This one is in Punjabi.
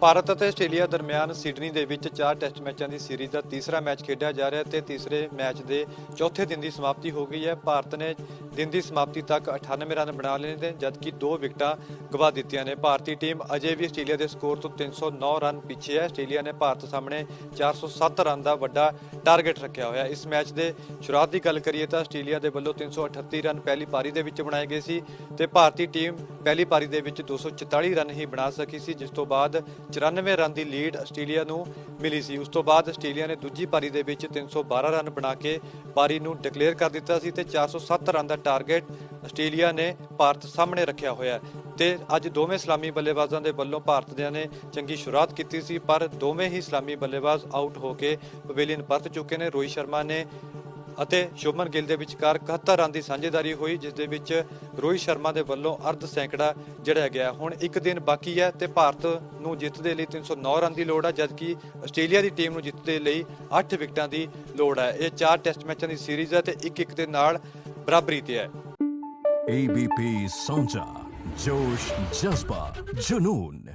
ਭਾਰਤ ਅਤੇ ਆਸਟ੍ਰੇਲੀਆ ਦਰਮਿਆਨ ਸਿਡਨੀ ਦੇ ਵਿੱਚ ਚਾਰ ਟੈਸਟ ਮੈਚਾਂ ਦੀ ਸੀਰੀਜ਼ ਦਾ ਤੀਸਰਾ ਮੈਚ ਖੇਡਿਆ ਜਾ ਰਿਹਾ ਤੇ ਤੀਸਰੇ ਮੈਚ ਦੇ ਚੌਥੇ ਦਿਨ ਦੀ ਸਮਾਪਤੀ ਹੋ ਗਈ ਹੈ। ਭਾਰਤ ਨੇ ਦਿਨ ਦੀ ਸਮਾਪਤੀ ਤੱਕ 98 ਰਨ ਬਣਾ ਲਏ ਨੇ, ਜਦਕਿ ਦੋ ਵਿਕਟਾਂ ਗਵਾ ਦਿੱਤੀਆਂ ਨੇ। ਭਾਰਤੀ ਟੀਮ ਅਜੇ ਵੀ ਆਸਟ੍ਰੇਲੀਆ ਦੇ ਸਕੋਰ ਤੋਂ 309 ਰਨ ਪਿੱਛੇ ਹੈ। ਆਸਟ੍ਰੇਲੀਆ ਨੇ ਭਾਰਤ ਸਾਹਮਣੇ 407 ਰਨ ਦਾ ਵੱਡਾ ਟਾਰਗੇਟ ਰੱਖਿਆ ਹੋਇਆ। ਇਸ ਮੈਚ ਦੇ ਸ਼ੁਰੂਆਤ ਦੀ ਗੱਲ ਕਰੀਏ ਤਾਂ ਆਸਟ੍ਰੇਲੀਆ ਦੇ ਵੱਲੋਂ 338 ਰਨ ਪਹਿਲੀ ਪਾਰੀ ਦੇ ਵਿੱਚ ਬਣਾਏ ਗਏ ਸੀ ਤੇ ਭਾਰਤੀ ਟੀਮ ਪਹਿਲੀ ਪਾਰੀ ਦੇ ਵਿੱਚ 244 ਰਨ ਹੀ ਬਣਾ ਸਕੀ ਸੀ, ਜਿਸ ਤੋਂ ਬਾਅਦ 94 ਰਨ ਦੀ ਲੀਡ ਆਸਟ੍ਰੇਲੀਆ ਨੂੰ ਮਿਲੀ ਸੀ। ਉਸ ਤੋਂ ਬਾਅਦ ਆਸਟ੍ਰੇਲੀਆ ਨੇ ਦੂਜੀ ਪਾਰੀ ਦੇ ਵਿੱਚ 312 ਰਨ ਬਣਾ ਕੇ ਪਾਰੀ ਨੂੰ ਡਿਕਲੇਅਰ ਕਰ ਦਿੱਤਾ ਸੀ ਤੇ 407 ਰਨ ਦਾ ਟਾਰਗੇਟ ਆਸਟ੍ਰੇਲੀਆ ਨੇ ਭਾਰਤ ਸਾਹਮਣੇ ਰੱਖਿਆ ਹੋਇਆ ਹੈ। ਤੇ ਅੱਜ ਦੋਵੇਂ ਇਸਲਾਮੀ ਬੱਲੇਬਾਜ਼ਾਂ ਦੇ ਵੱਲੋਂ ਭਾਰਤ ਨੇ ਚੰਗੀ ਸ਼ੁਰੂਆਤ ਕੀਤੀ ਸੀ, ਪਰ ਦੋਵੇਂ ਹੀ ਇਸਲਾਮੀ ਬੱਲੇਬਾਜ਼ ਆਊਟ ਹੋ ਕੇ ਪਵੇਲੀਅਨ ਪਰਤ ਚੁੱਕੇ ਨੇ। ਰੋਹਿਤ ਸ਼ਰਮਾ ਨੇ ਅਤੇ ਸ਼ੁਭਮਨ ਗਿੱਲ ਦੇ ਵਿਚਕਾਰ 71 ਰਨ ਦੀ ਸਾਂਝੇਦਾਰੀ ਹੋਈ, ਜਿਸ ਦੇ ਵਿੱਚ ਰੋਹਿਤ ਸ਼ਰਮਾ ਦੇ ਵੱਲੋਂ ਅਰਧ ਸੈਂਕੜਾ ਜੜਿਆ ਗਿਆ। ਹੁਣ ਇੱਕ ਦਿਨ ਬਾਕੀ ਹੈ ਤੇ ਭਾਰਤ ਨੂੰ ਜਿੱਤ ਦੇ ਲਈ 309 ਰਨ ਦੀ ਲੋੜ ਹੈ, ਜਦਕਿ ਆਸਟ੍ਰੇਲੀਆ ਦੀ ਟੀਮ ਨੂੰ ਜਿੱਤ ਦੇ ਲਈ 8 ਵਿਕਟਾਂ ਦੀ ਲੋੜ ਹੈ। ਇਹ ਚਾਰ ਟੈਸਟ ਮੈਚਾਂ ਦੀ ਸੀਰੀਜ਼ ਹੈ ਤੇ 1-1 ਦੇ ਨਾਲ ਬਰਾਬਰੀ ਤੇ ਹੈ। ABP ਸੌਂਚਾ ਜੋਸ਼, ਜਜ਼ਬਾ, ਜਨੂਨ।